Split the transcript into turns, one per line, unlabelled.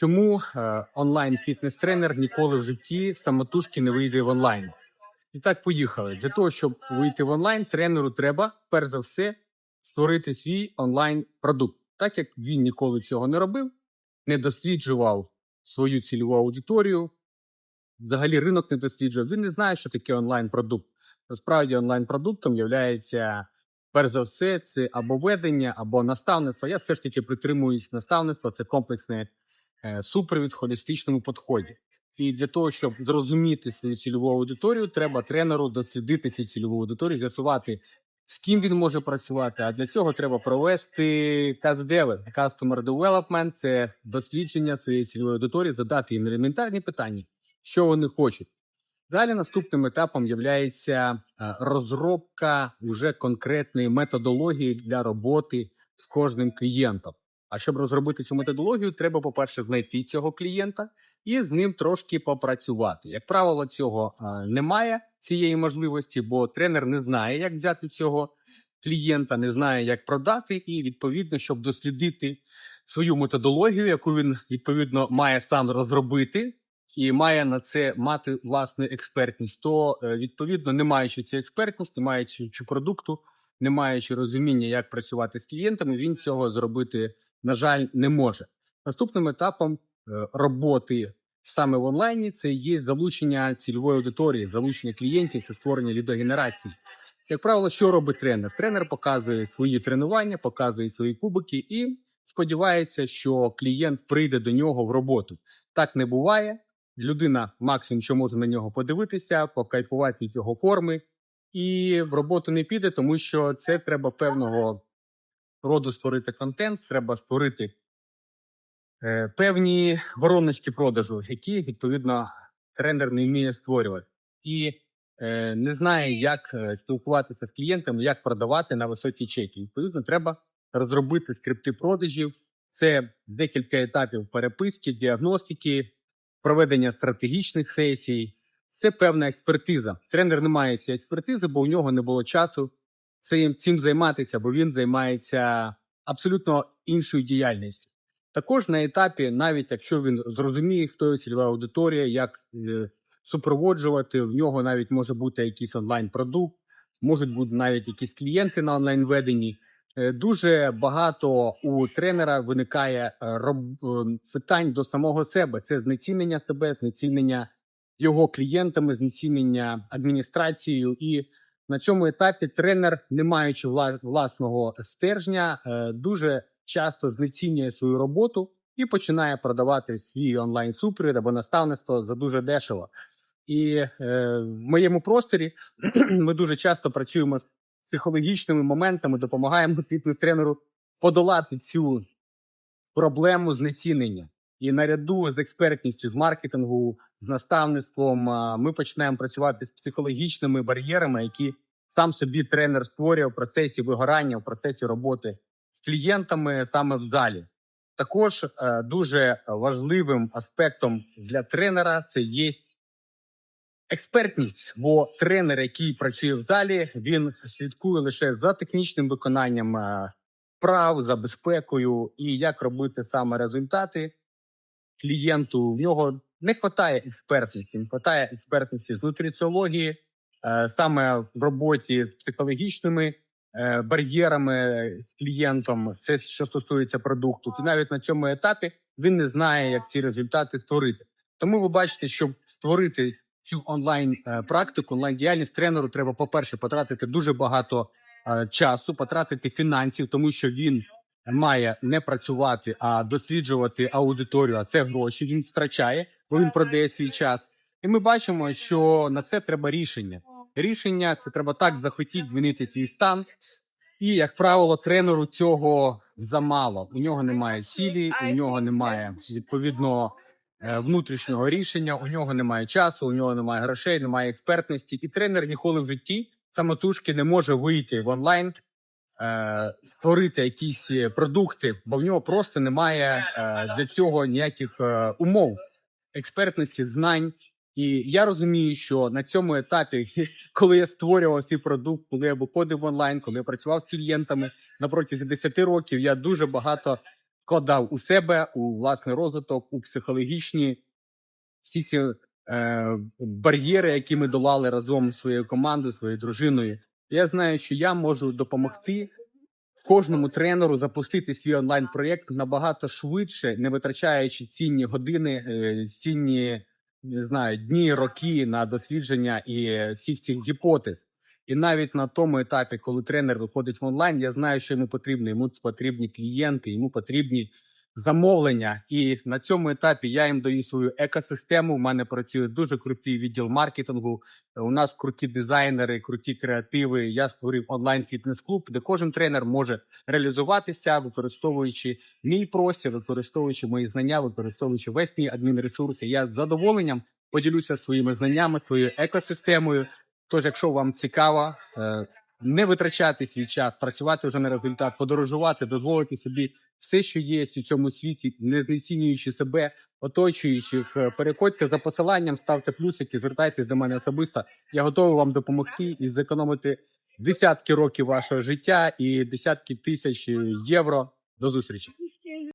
Чому е, онлайн фітнес-тренер ніколи в житті самотужки не вийде в онлайн? І так, поїхали. Для того, щоб вийти в онлайн, тренеру треба, перш за все, створити свій онлайн продукт. Так як він ніколи цього не робив, не досліджував свою цільову аудиторію, взагалі ринок не досліджував, він не знає, що таке онлайн-продукт. Насправді, онлайн-продуктом є, перш за все, це або ведення, або наставництво. Я все ж таки притримуюсь наставництва, це комплексне супровід в холістичному підході. І для того, щоб зрозуміти свою цільову аудиторію, треба тренеру дослідити цю цільову аудиторію, з'ясувати, з ким він може працювати. А для цього треба провести КАЗДЕВ, Customer Development, це дослідження своєї цільової аудиторії, задати їм елементарні питання, що вони хочуть. Далі наступним етапом є розробка вже конкретної методології для роботи з кожним клієнтом. А щоб розробити цю методологію, треба, по-перше, знайти цього клієнта і з ним трошки попрацювати. Як правило, цього немає цієї можливості, бо тренер не знає, як взяти цього клієнта, не знає, як продати, і відповідно, щоб дослідити свою методологію, яку він відповідно має сам розробити, і має на це мати власну експертність, то е, відповідно, не маючи цієї експертності, не маючи продукту, не маючи розуміння, як працювати з клієнтами, він цього зробити, на жаль, не може. Наступним етапом е, роботи саме в онлайні це є залучення цільової аудиторії, залучення клієнтів, це створення лідогенерації. Як правило, що робить тренер? Тренер показує свої тренування, показує свої кубики і сподівається, що клієнт прийде до нього в роботу. Так не буває. Людина максимум, що може на нього подивитися, покайфувати від його форми, і в роботу не піде, тому що це треба певного роду створити контент, треба створити е, певні вороночки продажу, які відповідно тренер не вміє створювати, і е, не знає, як е, спілкуватися з клієнтами, як продавати на високі чеки. Відповідно, треба розробити скрипти продажів. Це декілька етапів переписки, діагностики проведення стратегічних сесій. Це певна експертиза. Тренер не має цієї експертизи, бо у нього не було часу цим, цим займатися, бо він займається абсолютно іншою діяльністю. Також на етапі, навіть якщо він зрозуміє, хто є цільова аудиторія, як е, супроводжувати, в нього навіть може бути якийсь онлайн-продукт, можуть бути навіть якісь клієнти на онлайн-веденні. Е, Дуже багато у тренера виникає е, роб... е, питань до самого себе: це знецінення себе, знецінення його клієнтами, знецінення адміністрацією. І на цьому етапі тренер, не маючи вла- власного стержня, е, дуже часто знецінює свою роботу і починає продавати свій онлайн супровід або наставництво за дуже дешево. І е, в моєму просторі ми дуже часто працюємо з психологічними моментами, допомагаємо фітнес-тренеру подолати цю проблему знецінення. І наряду з експертністю, з маркетингу, з наставництвом ми починаємо працювати з психологічними бар'єрами, які сам собі тренер створює в процесі вигорання, в процесі роботи з клієнтами саме в залі. Також е, дуже важливим аспектом для тренера це є експертність, бо тренер, який працює в залі, він слідкує лише за технічним виконанням е, прав, за безпекою і як робити саме результати клієнту. В нього не вистачає експертності, не вистачає експертності з нутриціології, е, саме в роботі з психологічними е, бар'єрами з клієнтом, це що стосується продукту. І навіть на цьому етапі він не знає, як ці результати створити. Тому ви бачите, щоб створити цю онлайн е, практику, онлайн діяльність тренеру треба, по-перше, потратити дуже багато часу, потратити фінансів, тому що він має не працювати, а досліджувати аудиторію. А це гроші він втрачає, бо він продає свій час. І ми бачимо, що на це треба рішення. Рішення це треба так захотіти змінити свій стан. І, як правило, тренеру цього замало. У нього немає цілі, у нього немає відповідно е, внутрішнього рішення, у нього немає часу, у нього немає грошей, немає експертності. І тренер ніколи в житті самотужки не може вийти в онлайн, створити якісь е, продукти, бо в нього просто немає е, для цього ніяких е, умов, експертності, знань. І я розумію, що на цьому етапі, коли я створював свій продукт, коли я виходив онлайн, коли я працював з клієнтами на протязі 10 років, я дуже багато вкладав у себе, у власний розвиток, у психологічні всі ці е, бар'єри, які ми долали разом з своєю командою, своєю дружиною. Я знаю, що я можу допомогти кожному тренеру запустити свій онлайн-проєкт набагато швидше, не витрачаючи цінні години, е, цінні не знаю, дні, роки на дослідження і е, всіх цих гіпотез. І навіть на тому етапі, коли тренер виходить в онлайн, я знаю, що йому потрібно. Йому потрібні клієнти, йому потрібні замовлення. І на цьому етапі я їм даю свою екосистему. У мене працює дуже крутий відділ маркетингу. У нас круті дизайнери, круті креативи. Я створив онлайн фітнес-клуб, де кожен тренер може реалізуватися, використовуючи мій простір, використовуючи мої знання, використовуючи весь мій адмінресурс. Я з задоволенням поділюся своїми знаннями, своєю екосистемою. Тож, якщо вам цікаво, е, не витрачати свій час, працювати вже на результат, подорожувати, дозволити собі все, що є у цьому світі, не знецінюючи себе, оточуючих, е, переходьте за посиланням, ставте плюсики, звертайтесь до мене особисто. Я готовий вам допомогти і зекономити десятки років вашого життя і десятки тисяч євро. До зустрічі.